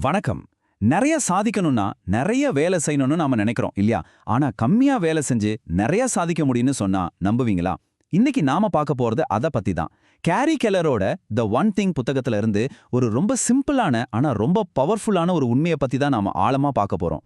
வணக்கம். நிறைய சாதிக்கணும்னா நிறைய வேலை செய்யணும்னு நாம நினைக்கிறோம் இல்லையா? ஆனா கம்மியா வேலை செஞ்சு நிறைய சாதிக்க முடியும்னு சொன்னா நம்புவீங்களா? இன்னைக்கு நாம பார்க்க போறது அத பத்தி தான். கேரி கெலரோட த ஒன் திங் புத்தகத்துல இருந்து ஒரு ரொம்ப சிம்பிளான ஆனா ரொம்ப பவர்ஃபுல்லான ஒரு உண்மையை பத்தி தான் நாம ஆழமா பார்க்க போறோம்.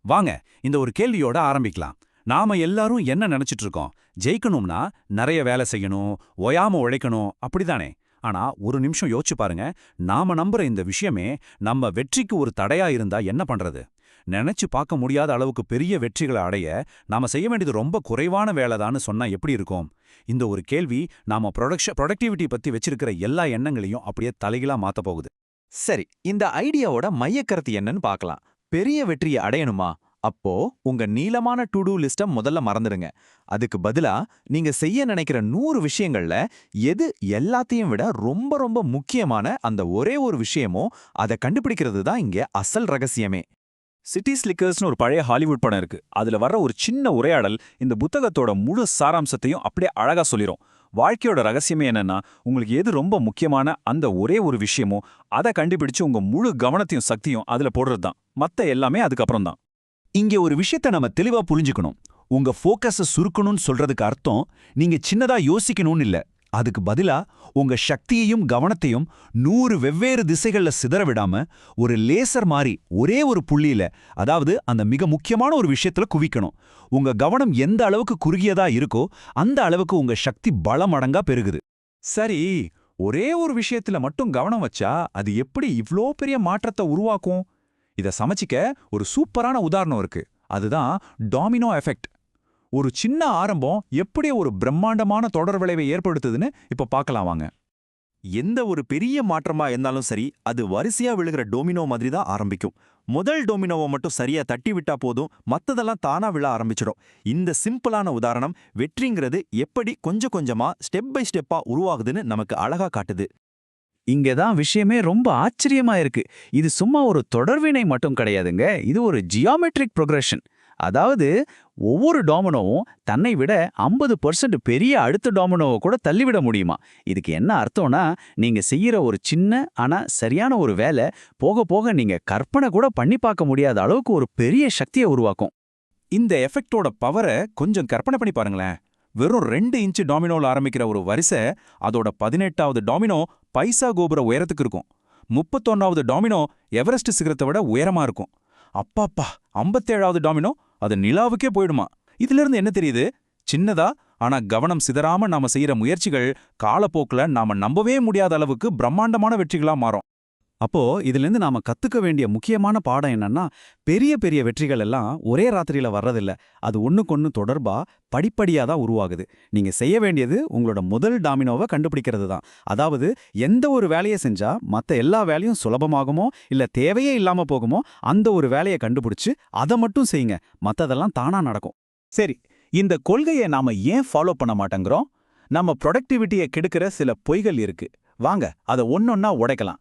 வாங்க இந்த ஒரு கேள்வியோட ஆரம்பிக்கலாம். நாம எல்லாரும் என்ன நினைச்சிட்டு இருக்கோம்? ஜெயிக்கணும்னா நிறைய வேலை செய்யணும் ஒயாம உழைக்கணும் அப்படிதானே? ஆனா ஒரு நிமிஷம் யோசிச்சு பாருங்க. நாம நம்புற இந்த விஷயமே நம்ம வெற்றிக்கு ஒரு தடையா இருந்தா என்ன பண்றது? நினைச்சு பார்க்க முடியாத அளவுக்கு பெரிய வெற்றிகளை அடைய நாம செய்ய வேண்டியது ரொம்ப குறைவான வேலைதான்னு சொன்னா எப்படி இருக்கும்? இந்த ஒரு கேள்வி நாம ப்ரொடக்ஷ ப்ரொடக்டிவிட்டி பத்தி வச்சிருக்கிற எல்லா எண்ணங்களையும் அப்படியே தலைகளா மாத்த போகுது. சரி இந்த ஐடியாவோட மையக்கருத்து என்னன்னு பார்க்கலாம். பெரிய வெற்றியை அடையணுமா? அப்போ உங்க நீளமான டு டூ லிஸ்ட முதல்ல மறந்துடுங்க. அதுக்கு பதிலா நீங்க செய்ய நினைக்கிற நூறு விஷயங்கள்ல எது எல்லாத்தையும் விட ரொம்ப ரொம்ப முக்கியமான அந்த ஒரே ஒரு விஷயமோ அதை கண்டுபிடிக்கிறது தான் இங்க அசல் ரகசியமே. சிட்டி ஸ்லிக்கர்ஸ்னு ஒரு பழைய ஹாலிவுட் படம் இருக்கு. அதுல வர்ற ஒரு சின்ன உரையாடல் இந்த புத்தகத்தோட முழு சாராம்சத்தையும் அப்படியே அழகா சொல்லிரும். வாழ்க்கையோட ரகசியமே என்னன்னா உங்களுக்கு எது ரொம்ப முக்கியமான அந்த ஒரே ஒரு விஷயமோ அதை கண்டுபிடிச்சு உங்க முழு கவனத்தையும் சக்தியும் அதுல போடுறது தான் மத்த எல்லாமே அதுக்கப்புறம் தான் இங்கே ஒரு விஷயத்த நம்ம தெளிவா புரிஞ்சுக்கணும். உங்க ஃபோக்கஸ சுருக்கணும்னு சொல்றதுக்கு அர்த்தம் நீங்க சின்னதா யோசிக்கணும்னு இல்ல. அதுக்கு பதிலா உங்க சக்தியையும் கவனத்தையும் நூறு வெவ்வேறு திசைகள்ல சிதற விடாம ஒரு லேசர் மாதிரி ஒரே ஒரு புள்ளியில அதாவது அந்த மிக முக்கியமான ஒரு விஷயத்துல குவிக்கணும். உங்க கவனம் எந்த அளவுக்கு குறுகியதா இருக்கோ அந்த அளவுக்கு உங்க சக்தி பலமடங்கா பெருகுது. சரி ஒரே ஒரு விஷயத்துல மட்டும் கவனம் வச்சா அது எப்படி இவ்ளோ பெரிய மாற்றத்தை உருவாக்கும்? இத சமைச்சிக்க ஒரு சூப்பரான உதாரணம் இருக்கு. அதுதான் டாமினோ எஃபெக்ட். ஒரு சின்ன ஆரம்பம் எப்படி ஒரு பிரம்மாண்டமான தொடர் விளைவை ஏற்படுத்துதுன்னு இப்ப பார்க்கலாம் வாங்க. எந்த ஒரு பெரிய மாற்றமா இருந்தாலும் சரி அது வரிசையா விழுகிற டோமினோ மாதிரி தான் ஆரம்பிக்கும். முதல் டொமினோவை மட்டும் சரியா தட்டி விட்டா போதும் மத்ததெல்லாம் தானா விழ ஆரம்பிச்சிடும். இந்த சிம்பிளான உதாரணம் வெற்றிங்கிறது எப்படி கொஞ்சம் கொஞ்சமா ஸ்டெப் பை ஸ்டெப்பா உருவாகுதுன்னு நமக்கு அழகா காட்டுது. இங்க தான் விஷயமே ரொம்ப ஆச்சரியமா இருக்கு. இது சும்மா ஒரு தொடர்வினை மட்டும் கிடையாதுங்க. இது ஒரு ஜியாமெட்ரிக் ப்ரொக்ரெஷன் அதாவது ஒவ்வொரு டாமினோவும் தன்னை விட ஐம்பது பர்சன்ட் பெரிய அடுத்த டாமினோவை கூட தள்ளிவிட முடியுமா? இதுக்கு என்ன அர்த்தம்னா நீங்க செய்யற ஒரு சின்ன ஆனா சரியான ஒரு வேலை போக போக நீங்க கற்பனை கூட பண்ணி பார்க்க முடியாத அளவுக்கு ஒரு பெரிய சக்தியை உருவாக்கும். இந்த எஃபெக்டோட பவரை கொஞ்சம் கற்பனை பண்ணி பாருங்களேன். வெறும் ரெண்டு இன்ச்சு டாமினோல ஆரம்பிக்கிற ஒரு வரிசை அதோட பதினெட்டாவது டாமினோ பைசா கோபுர உயரத்துக்கு இருக்கும். முப்பத்தொன்னாவது டாமினோ எவரெஸ்ட் சிகரத்தை விட உயரமா இருக்கும். அப்பாப்பா ஐம்பத்தேழாவது டாமினோ அது நிலாவுக்கே போயிடுமா? இதுல இருந்து என்ன தெரியுது? சின்னதா ஆனா கவனம் சிதறாம நாம செய்யற முயற்சிகள் காலப்போக்குல நாம நம்பவே முடியாத அளவுக்கு பிரம்மாண்டமான வெற்றிகளா மாறும். அப்போ இதிலிருந்து நாம கத்துக்க வேண்டிய முக்கியமான பாடம் என்னன்னா பெரிய பெரிய வெற்றிகள் எல்லாம் ஒரே ராத்திரியில வர்றதில்ல. அது ஒண்ணுக்கொன்னு தொடர்பா படிப்படியா தான் உருவாகுது. நீங்க செய்ய வேண்டியது உங்களோட முதல் டாமினோவை கண்டுபிடிக்கிறது தான். அதாவது எந்த ஒரு வேலையை செஞ்சா மத்த எல்லா வேலையும் சுலபமாகுமோ இல்ல தேவையே இல்லாம போகுமோ அந்த ஒரு வேலையை கண்டுபிடிச்சு அதை மட்டும் செய்யுங்க. மத்ததெல்லாம் தானா நடக்கும். சரி இந்த கொள்கையை நாம ஏன் ஃபாலோ பண்ண மாட்டேங்கிறோம்? நம்ம ப்ரொடக்டிவிட்டியை கெடுக்கிற சில பொய்கள் இருக்கு. வாங்க அதை ஒன்னொன்னா உடைக்கலாம்.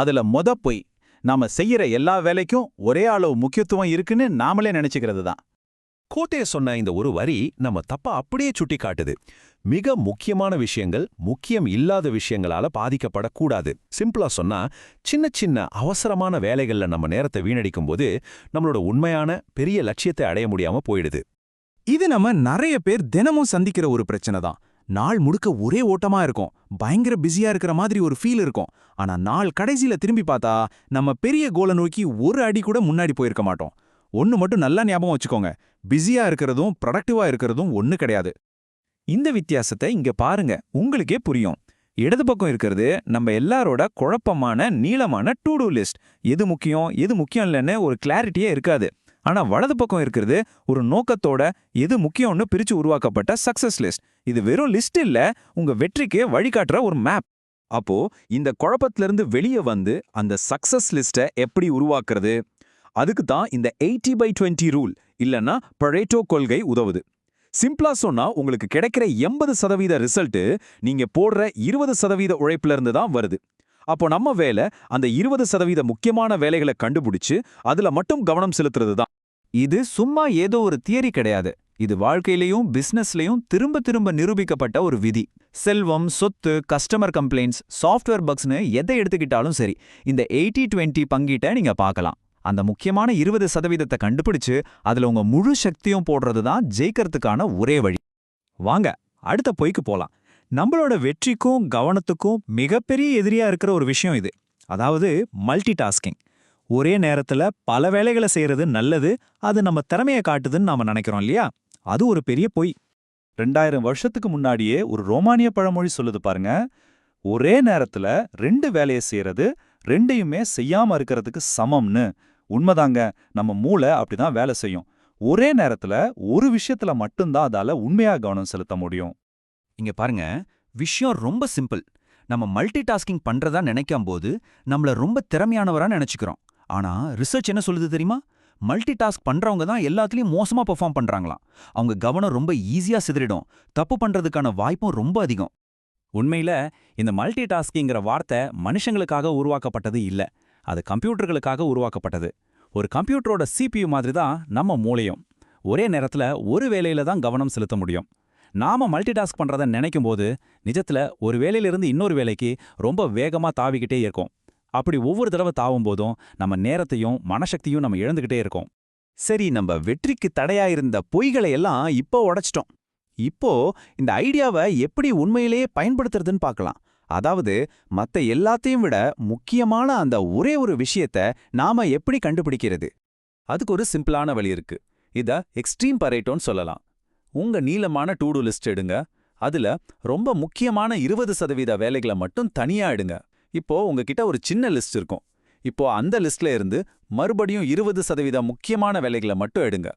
அதுல மொத பொய். நாம செய்யற எல்லா வேலைக்கும் ஒரே அளவு முக்கியத்துவம் இருக்குன்னு நாமளே நினைச்சுக்கிறது தான். கோட்டைய சொன்ன இந்த ஒரு வரி நம்ம தப்பா அப்படியே சுட்டி காட்டுது மிக முக்கியமான விஷயங்கள் முக்கியம் இல்லாத விஷயங்களால பாதிக்கப்படக்கூடாது. சிம்பிளா சொன்னா சின்ன சின்ன அவசரமான வேலைகள்ல நம்ம நேரத்தை வீணடிக்கும் போது நம்மளோட உண்மையான பெரிய லட்சியத்தை அடைய முடியாம போயிடுது. இது நம்ம நிறைய பேர் தினமும் சந்திக்கிற ஒரு பிரச்சனை தான். நாள் முழுக்க ஒரே ஓட்டமா இருக்கும். பயங்கர பிஸியா இருக்கிற மாதிரி ஒரு ஃபீல் இருக்கும். ஆனா நாள் கடைசியில திரும்பி பார்த்தா நம்ம பெரிய கோலை நோக்கி ஒரு அடி கூட முன்னாடி போயிருக்க மாட்டோம். ஒன்னு மட்டும் நல்லா ஞாபகம் வச்சுக்கோங்க. பிஸியா இருக்கிறதும் ப்ரொடக்டிவா இருக்கிறதும் ஒன்னு கிடையாது. இந்த வித்தியாசத்தை இங்க பாருங்க. உங்களுக்கே புரியும். இடது பக்கம் இருக்கிறது நம்ம எல்லாரோட குழப்பமான நீளமான டூ டூ லிஸ்ட் எது முக்கியம் எது முக்கியம் இல்லைன்னு ஒரு கிளாரிட்டியே இருக்காது. ஆனா வலது பக்கம் இருக்கிறது ஒரு நோக்கத்தோட எது முக்கியம்னு பிரிச்சு உருவாக்கப்பட்ட சக்சஸ் லிஸ்ட் இது வெறும் லிஸ்ட் இல்ல உங்க வெற்றிக்கு வழிகாட்டுற ஒரு மேப் அப்போ இந்த குழப்பத்திலிருந்து வெளியே வந்து அந்த சக்சஸ் லிஸ்ட்டை எப்படி உருவாக்குறது? அதுக்கு தான் இந்த எயிட்டி பை டுவெண்ட்டி ரூல் இல்லனா பழேட்டோ கொள்கை உதவுது. சிம்பிளா சொன்னா உங்களுக்கு கிடைக்கிற எண்பது சதவீத ரிசல்ட்டு நீங்க போடுற இருபது சதவீத உழைப்புல இருந்து தான் வருது. அப்போ நம்ம வேலை அந்த இருபது சதவீத முக்கியமான வேலைகளை கண்டுபிடிச்சு அதுல மட்டும் கவனம் செலுத்துறது தான். இது சும்மா ஏதோ ஒரு தியரி கிடையாது. இது வாழ்க்கையிலையும் பிசினஸ்லயும் திரும்ப திரும்ப நிரூபிக்கப்பட்ட ஒரு விதி. செல்வம் சொத்து கஸ்டமர் கம்ப்ளைண்ட்ஸ் சாஃப்ட்வேர் பக்ஸ்னு எதை எடுத்துக்கிட்டாலும் சரி இந்த எயிட்டி டுவெண்ட்டி பங்கீட்டை நீங்க பார்க்கலாம். அந்த முக்கியமான இருபது சதவீதத்தை கண்டுபிடிச்சு அதுல உங்க முழு சக்தியும் போடுறது தான் ஜெயிக்கிறதுக்கான ஒரே வழி. வாங்க அடுத்த பொய்க்கு போலாம். நம்மளோட வெற்றிக்கும் கவனத்துக்கும் மிகப்பெரிய எதிரியா இருக்கிற ஒரு விஷயம் இது. அதாவது மல்டி டாஸ்கிங் ஒரே நேரத்துல பல வேலைகளை செய்யறது நல்லது அது நம்ம திறமையை காட்டுதுன்னு நாம நினைக்கிறோம் இல்லையா? அது ஒரு பெரிய பொய். ரெண்டாயிரம் வருஷத்துக்கு முன்னாடியே ஒரு ரோமானிய பழமொழி சொல்லுது பாருங்க ஒரே நேரத்துல ரெண்டு வேலையை செய்யறது ரெண்டையுமே செய்யாம இருக்கிறதுக்கு சமம்னு. உண்மைதாங்க நம்ம மூளை அப்படிதான் வேலை செய்யும். ஒரே நேரத்துல ஒரு விஷயத்துல மட்டும்தான் அதால உண்மையா கவனம் செலுத்த முடியும். இங்க பாருங்க விஷயம் ரொம்ப சிம்பிள். நம்ம மல்டி டாஸ்கிங் பண்றதா நினைக்கும் போது நம்மள ரொம்ப திறமையானவரா நினைச்சுக்கிறோம். ஆனா ரிசர்ச் என்ன சொல்லுது தெரியுமா? மல்டி டாஸ்க் பண்றவங்க தான் எல்லாத்துலயும் மோசமா பெர்ஃபார்ம் பண்றாங்களாம். அவங்க கவனம் ரொம்ப ஈஸியா சிதறிடும். தப்பு பண்றதுக்கான வாய்ப்பும் ரொம்ப அதிகம். உண்மையில இந்த மல்டி டாஸ்கிங்கிற வார்த்தை மனுஷங்களுக்காக உருவாக்கப்பட்டது இல்ல. அது கம்ப்யூட்டர்களுக்காக உருவாக்கப்பட்டது. ஒரு கம்ப்யூட்டரோட சிபியு மாதிரி தான் நம்ம மூளையும். ஒரே நேரத்துல ஒரு வேலையில தான் கவனம் செலுத்த முடியும். நாம மல்டி டாஸ்க் பண்றத நினைக்கும் போது நிஜத்துல ஒரு வேலையிலிருந்து இன்னொரு வேலைக்கு ரொம்ப வேகமா தாவிக்கிட்டே இருக்கும். அப்படி ஒவ்வொரு தடவை தாவும் போதும் நம்ம நேரத்தையும் மனசக்தியும் நம்ம இழந்துகிட்டே இருக்கோம். சரி நம்ம வெற்றிக்கு தடையா இருந்த பொய்களை எல்லாம் இப்போ உடைச்சிட்டோம். இப்போ இந்த ஐடியாவை எப்படி உண்மையிலேயே பயன்படுத்துறதுன்னு பார்க்கலாம். அதாவது மத்த எல்லாத்தையும் விட முக்கியமான அந்த ஒரே ஒரு விஷயத்த நாம எப்படி கண்டுபிடிக்கிறது? அதுக்கு ஒரு சிம்பிளான வழி இருக்கு. இத எக்ஸ்ட்ரீம் பரேட்டோன்னு சொல்லலாம். உங்க நீளமான டூ டூ லிஸ்ட் எடுங்க. அதுல ரொம்ப முக்கியமான இருபது சதவீத வேலைகளை மட்டும் தனியா எடுங்க. இப்போ உங்ககிட்ட ஒரு சின்ன லிஸ்ட் இருக்கும். இப்போ அந்த லிஸ்ட்ல இருந்து மறுபடியும் இருபது சதவீத முக்கியமான வேலைகளை மட்டும் எடுங்க.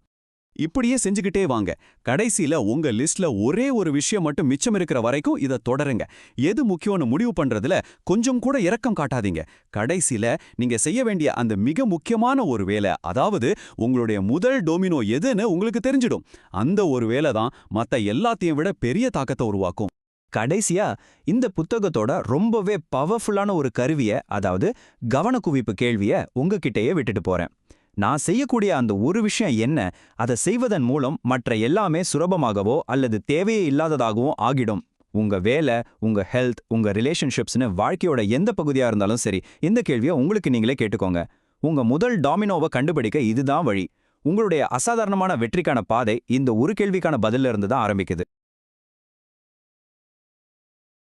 இப்படியே செஞ்சுக்கிட்டே வாங்க. கடைசியில உங்க லிஸ்ட்ல ஒரே ஒரு விஷயம் மட்டும் மிச்சம் இருக்கிற வரைக்கும் இத தொடருங்க. எது முக்கியம்னு முடிவு பண்றதுல கொஞ்சம் கூட இரக்கம் காட்டாதீங்க. கடைசியில நீங்க செய்ய வேண்டிய அந்த மிக முக்கியமான ஒரு வேலை அதாவது உங்களுடைய முதல் டொமினோ எதுன்னு உங்களுக்கு தெரிஞ்சிடும். அந்த ஒரு வேலை தான் மத்த எல்லாத்தையும் விட பெரிய தாக்கத்தை உருவாக்கும். கடைசியா இந்த புத்தகத்தோட ரொம்பவே பவர்ஃபுல்லான ஒரு கருவிய அதாவது கவனக்குவிப்பு கேள்விய உங்ககிட்டயே விட்டுட்டு போறேன். நான் செய்யக்கூடிய அந்த ஒரு விஷயம் என்ன அதை செய்வதன் மூலம் மற்ற எல்லாமே சுலபமாகவோ அல்லது தேவையே இல்லாததாகவோ ஆகிடும். உங்க வேலை உங்க ஹெல்த் உங்க ரிலேஷன்ஷிப்ஸ்னு வாழ்க்கையோட எந்த பகுதியா இருந்தாலும் சரி இந்த கேள்வியை உங்களுக்கு நீங்களே கேட்டுக்கோங்க. உங்க முதல் டாமினோவை கண்டுபிடிக்க இதுதான் வழி. உங்களுடைய அசாதாரணமான வெற்றிக்கான பாதை இந்த ஒரு கேள்விக்கான பதிலிருந்து இருந்து தான் ஆரம்பிக்குது.